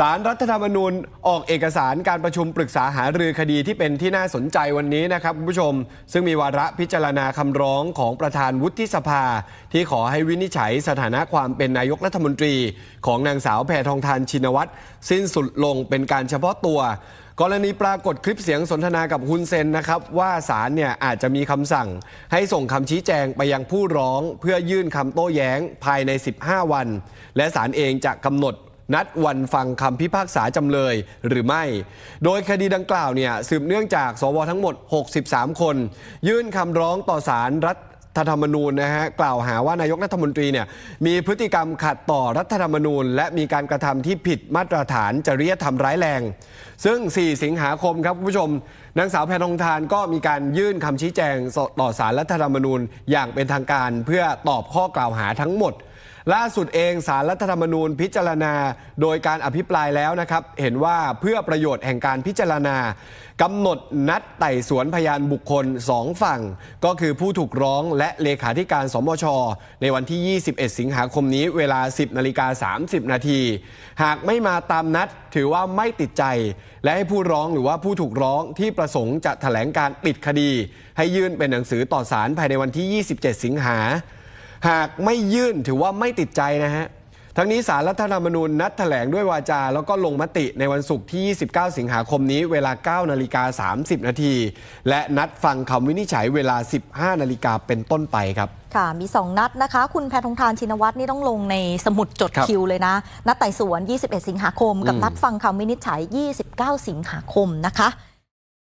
สารรัฐธรรมนูญออกเอกสารการประชุมปรึกษาหารือคดีที่เป็นที่น่าสนใจวันนี้นะครับคุณผู้ชม ซึ่งมีวาระพิจารณาคำร้องของประธานวุฒิสภา ที่ขอให้วินิจฉัยสถานะความเป็นนายกรัฐมนตรี ของนางสาวแพทองทานชินวัตรสิ้นสุดลงเป็นการเฉพาะตัว กรณีปรากฏคลิปเสียงสนทนากับฮุนเซนนะครับว่าศาลเนี่ยอาจจะมีคำสั่ง ให้ส่งคำชี้แจงไปยังผู้ร้อง เพื่อยื่นคำโต้แย้งภายใน 15 วัน และศาลเองจะกำหนด นัดวันฟังคำพิพากษาจำเลยหรือไม่ โดยคดีดังกล่าวเนี่ยสืบเนื่องจากสวทั้งหมด 63 คน ยื่นคำร้องต่อศาลรัฐธรรมนูญนะฮะกล่าวหาว่านายกรัฐมนตรีเนี่ยมีพฤติกรรมขัดต่อรัฐธรรมนูญ และมีการกระทำที่ผิดมาตรฐานจริยธรรมร้ายแรง ซึ่ง 4 สิงหาคมครับคุณผู้ชมนางสาวแพทองทานก็มีการยื่นคำชี้แจงต่อศาลรัฐธรรมนูญอย่างเป็นทางการเพื่อตอบข้อกล่าวหาทั้งหมด ล่าสุดเองสารรัฐธรรมนูญพิจารณา โดยการอภิปรายแล้วนะครับ เห็นว่าเพื่อประโยชน์แห่งการพิจารณากำหนดนัดไต่สวนพยานบุคคลสองฝั่ง ก็คือผู้ถูกร้องและเลขาธิการสมช ในวันที่ 21 สิงหาคมนี้เวลา 10นาฬิกา30 นาที หากไม่มาตามนัดถือว่าไม่ติดใจ และให้ผู้ร้องหรือว่าผู้ถูกร้องที่ประสงค์จะแถลงการปิดคดี ให้ยื่นเป็นหนังสือต่อศาลภายในวันที่ 27 สิงหา หากไม่ยื่นถือว่าไม่ติดใจนะฮะทั้งนี้สารรัฐธรรมนูญนัดแถลงด้วยวาจา แล้วก็ลงมติในวันศุกร์ที่ 29 สิงหาคมนี้ เวลา 9 นาฬิกา 30 นาที และนัดฟังคำวินิจฉัยเวลา 15 นาฬิกาเป็นต้นไปครับ ค่ะ มี 2 นัดนะคะ คุณแพทองทานชินวัตรนี่ต้องลงในสมุดจดครับคิวเลยนะ นัดไต่สวน 21 สิงหาคม กับอืมนัดฟังคำวินิจฉัย 29 สิงหาคมนะคะ